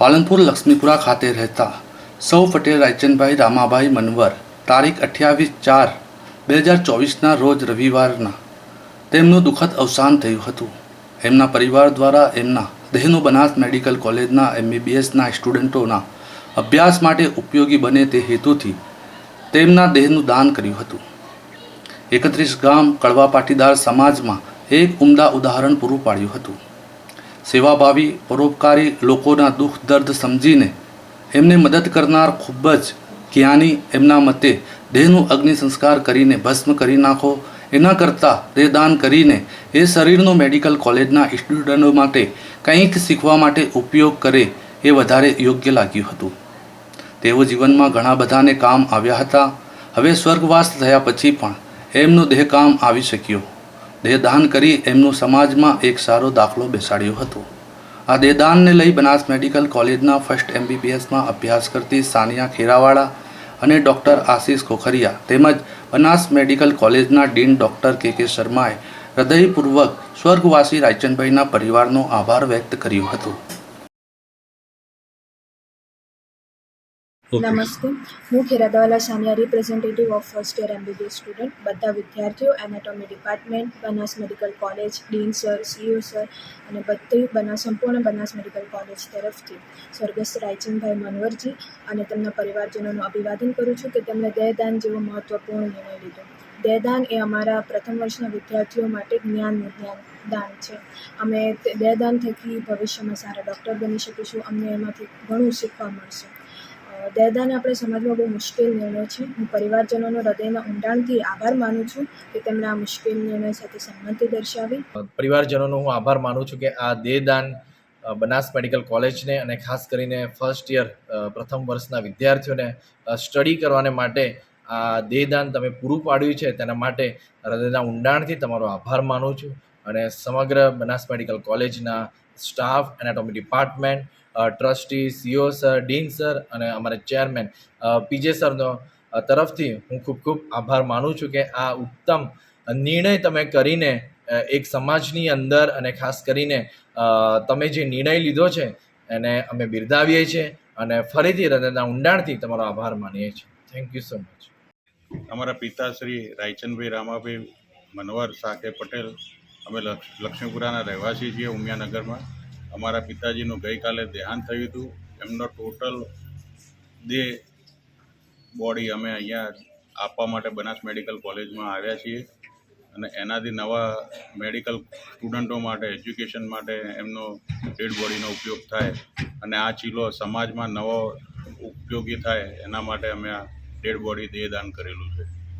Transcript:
પાલનપુર લક્ષ્મીપુરા ખાતે રહેતા સૌ પટેલ, રાયચંદભાઈ, રામાભાઈ મનવર, તારીખ અઠ્યાવીસ ચાર બે હજાર ચોવીસના રોજ રવિવારના. તેમનું દુઃખદ અવસાન થયું હતું. એમના પરિવાર દ્વારા એમના દેહનું બનાસ મેડિકલ કોલેજના એમબીબીએસના સ્ટુડન્ટોના અભ્યાસ માટે ઉપયોગી બને તે હેતુથી તેમના દેહનું દાન કર્યું હતું. એકત્રીસ ગામ કડવા પાટીદાર સમાજમાં એક ઉમદા ઉદાહરણ પૂરું પાડ્યું હતું. સેવાભાવી, પરોપકારી લોકોના દુઃખ, દર્દ સમજીને એમને મદદ કરનાર ખૂબ જ ક્યાંની એમના મતે દેહનું અગ્નિ સંસ્કાર કરીને ભસ્મ કરી નાખો. એના કરતાં દેહદાન કરીને એ શરીરનો મેડિકલ કોલેજના સ્ટુડન્ટો માટે કંઈક શીખવા માટે ઉપયોગ કરે એ વધારે યોગ્ય લાગ્યું હતું. તેઓ જીવનમાં ઘણા બધાને કામ આવ્યા હતા. હવે સ્વર્ગવાસ થયા પછી પણ એમનો દેહ કામ આવી શક્યો. દેહદાન કરી એમનું સમાજમાં એક સારો દાખલો બેસાડ્યો હતો. આ દેહદાનને લઈ બનાસ મેડિકલ કોલેજના ફર્સ્ટ એમબીબીએસમાં અભ્યાસ કરતી સાનિયા ખેરાવાળા અને ડૉક્ટર આશીષ ખોખરિયા તેમજ બનાસ મેડિકલ કોલેજના ડીન ડૉક્ટર કે કે શર્માએ હૃદયપૂર્વક સ્વર્ગવાસી રાયચંદભાઈના પરિવારનો આભાર વ્યક્ત કર્યો હતો. નમસ્તે. હું Kheradawala Sania representative of first year MBBS student બધા વિદ્યાર્થીઓ anatomy department Banas medical college dean sir CO sir અને બધી બનાસ, સંપૂર્ણ બનાસ મેડિકલ કોલેજ તરફથી સ્વર્ગસ્થ રાયચંદભાઈ મનવરજી અને તેમના પરિવારજનોનું અભિવાદન કરું છું કે તેમણે દેહદાન જેવો મહત્ત્વપૂર્ણ નિર્ણય લીધો. દેહદાન એ અમારા પ્રથમ વર્ષના વિદ્યાર્થીઓ માટે જ્ઞાનનું જ્ઞાન દાન છે. અમે દેહદાન થકી ભવિષ્યમાં સારા ડૉક્ટર બની શકીશું. અમને એમાંથી ઘણું શીખવા મળશે. અ, આપણે સમાજમાં બહુ મુશ્કેલ નિર્ણય છે. હું પરિવારજનોનો હૃદયના ઊંડાણથી આભાર માનું છું કે તેમણે આ મુશ્કેલ નિર્ણય સાથે સંમતિ દર્શાવી. પરિવારજનોનો હું આભાર માનું છું કે આ દેહદાન બનાસ મેડિકલ કોલેજને અને ખાસ કરીને ફર્સ્ટ યર પ્રથમ વર્ષના વિદ્યાર્થીઓને સ્ટડી કરવાને માટે આ દેહદાન તમે પૂરું પાડ્યું છે તેના માટે હૃદયના ઊંડાણથી તમારો આભાર માનું છું. અને સમગ્ર બનાસ મેડિકલ કોલેજના staff anatomy department trustee CO sir dean sir અને અમારા ચેરમેન પીજે સરનો તરફથી હું ખૂબ ખૂબ આભાર માનું છું કે આ ઉત્તમ નિર્ણય તમે કરીને એક સમાજની અંદર અને ખાસ કરીને તમે જે નિર્ણય લીધો છે એને અમે બિરદાવીએ છીએ અને ફરીથી હૃદયના ઊંડાણથી તમારો આભાર માનીએ છીએ. થેન્ક યુ સો મચ અમારા પિતાશ્રી રાયચંદભાઈ રામાભાઈ મનવર સાકે પટેલ અમે લક્ષ- લક્ષ્મીપુરાના રહેવાસી છીએ ઉમિયાનગરમાં. અમારા પિતાજીનું ગઈકાલે દેહાંત થયું હતું. એમનો ટોટલ દેહ બોડી અમે અહીંયા આપવા માટે બનાસ મેડિકલ કોલેજમાં આવ્યા છીએ. અને એનાથી નવા મેડિકલ સ્ટુડન્ટો માટે, એજ્યુકેશન માટે એમનો ડેડ બોડીનો ઉપયોગ થાય. અને આ ચીલો સમાજમાં નવો ઉપયોગી થાય, એના માટે અમે આ ડેડ બોડી દેહદાન કરેલું છે.